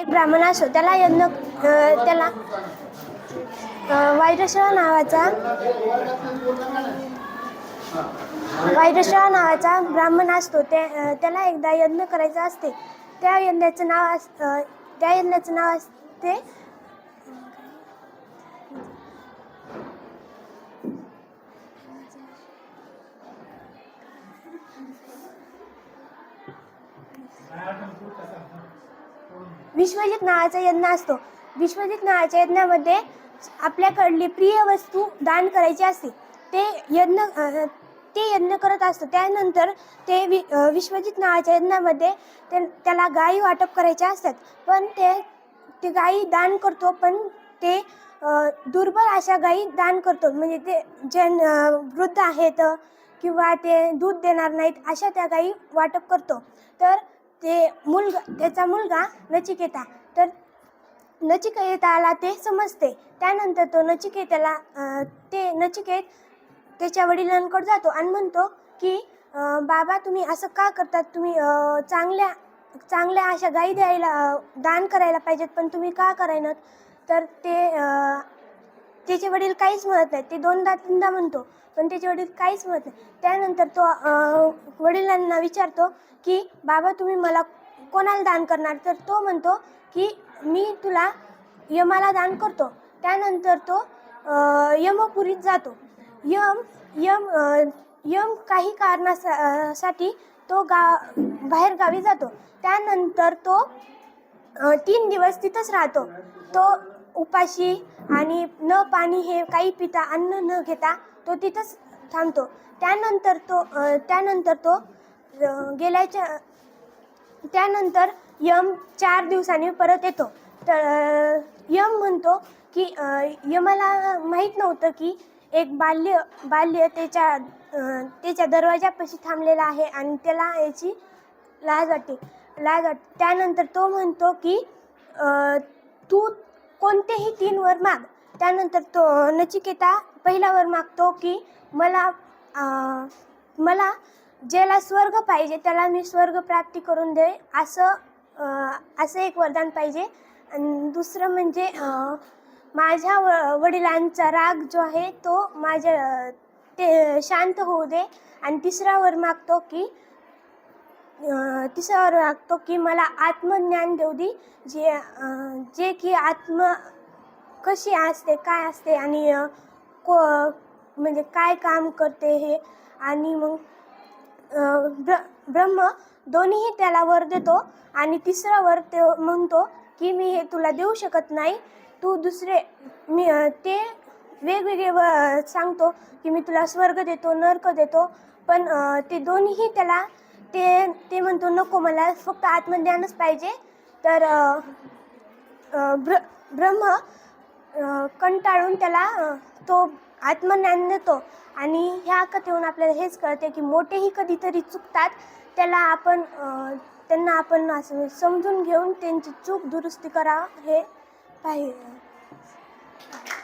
एक ब्राह्मण असो त्याला यज्ञ त्याला अ, वैरश्रवा नावाचा वैरश्रवा नावाचा ब्राह्मण असतो. ते त्याला एकदा यज्ञ करायचं असते. त्या यज्ञाचं नाव अस त्या यज्ञाचं नाव असते विश्वजित नावाचा यज्ञ असतो. विश्वजित नावाच्या यज्ञामध्ये आपल्याकडली प्रिय वस्तू दान करायची असते. ते यज्ञ ते यज्ञ करत असतं. त्यानंतर ते वि विश्वजित नावाच्या यज्ञामध्ये ते त्याला गायी वाटप करायच्या असतात. पण ते ते गायी दान करतो पण ते दुर्बल अशा गायी दान करतो. म्हणजे ते जे वृद्ध आहेत किंवा ते दूध देणार नाहीत अशा त्या गायी वाटप करतो. तर ते मुलगा त्याचा मुलगा नचिकेता. तर नचिकेताला ते समजते. त्यानंतर तो नचिकेताला ते नचिकेत त्याच्या वडिलांकडे जातो आणि म्हणतो की बाबा तुम्ही असं का करतात? तुम्ही चांगल्या चांगल्या अशा गाई द्यायला दान करायला पाहिजेत पण तुम्ही का करायनात? तर ते त्याचे वडील काहीच म्हणत नाहीत. ते दोनदा तीनदा म्हणतो पण त्याचे वडील काहीच म्हणत नाही त्यानंतर तो वडिलांना विचारतो की बाबा तुम्ही मला कोणाला दान करणार? तर तो म्हणतो की मी तुला यमाला दान करतो. त्यानंतर तो यमपुरीत जातो. यम यम यम काही कारणासा साठी तो गा बाहेर गावी जातो. त्यानंतर तो अ, तीन दिवस तिथंच राहतो. तो उपाशी आणि न पाणी हे काही पिता अन्न न घेता तो तिथंच थांबतो. त्यानंतर तो त्यानंतर तो गेल्याच्या त्यानंतर यम चार दिवसांनी परत येतो. तर यम म्हणतो की यमाला माहीत नव्हतं की एक बाल्य बाल्य त्याच्या त्याच्या दरवाजापाशी थांबलेला आहे आणि त्याला याची लाज वाटते. लाज वाटते त्यानंतर तो म्हणतो की तू कोणतेही तीन वर माग. त्यानंतर तो नचिकेता पहिला वर मागतो की मला मला ज्याला स्वर्ग पाहिजे त्याला मी स्वर्ग प्राप्ती करून दे असं असं एक वरदान पाहिजे. आणि दुसरं म्हणजे माझ्या व वडिलांचा राग जो आहे तो माझ्या ते शांत होऊ दे. आणि तिसरा वर मागतो की तिसऱ्यावर लागतो की मला आत्मज्ञान देऊ दे जे जे की आत्म कशी असते काय असते आणि को म्हणजे काय काम करते हे आणि मग ब्र ब्रह्म दोन्हीही त्याला वर देतो आणि तिसरा वर ते म्हणतो की मी हे तुला देऊ शकत नाही तू दुसरे मी ते वेगवेगळे व सांगतो की मी तुला स्वर्ग देतो नर्क देतो पण ते दोन्हीही त्याला ते ते म्हणतो नको मला फक्त आत्मज्ञानच पाहिजे. तर ब्र ब्रह्म कंटाळून त्याला तो आत्मज्ञान देतो. आणि ह्या कथेहून आपल्याला हेच कळते की मोठेही कधीतरी चुकतात. त्याला आपण त्यांना आपण असं समजून घेऊन त्यांची चूक दुरुस्ती करावं हे पाहिजे.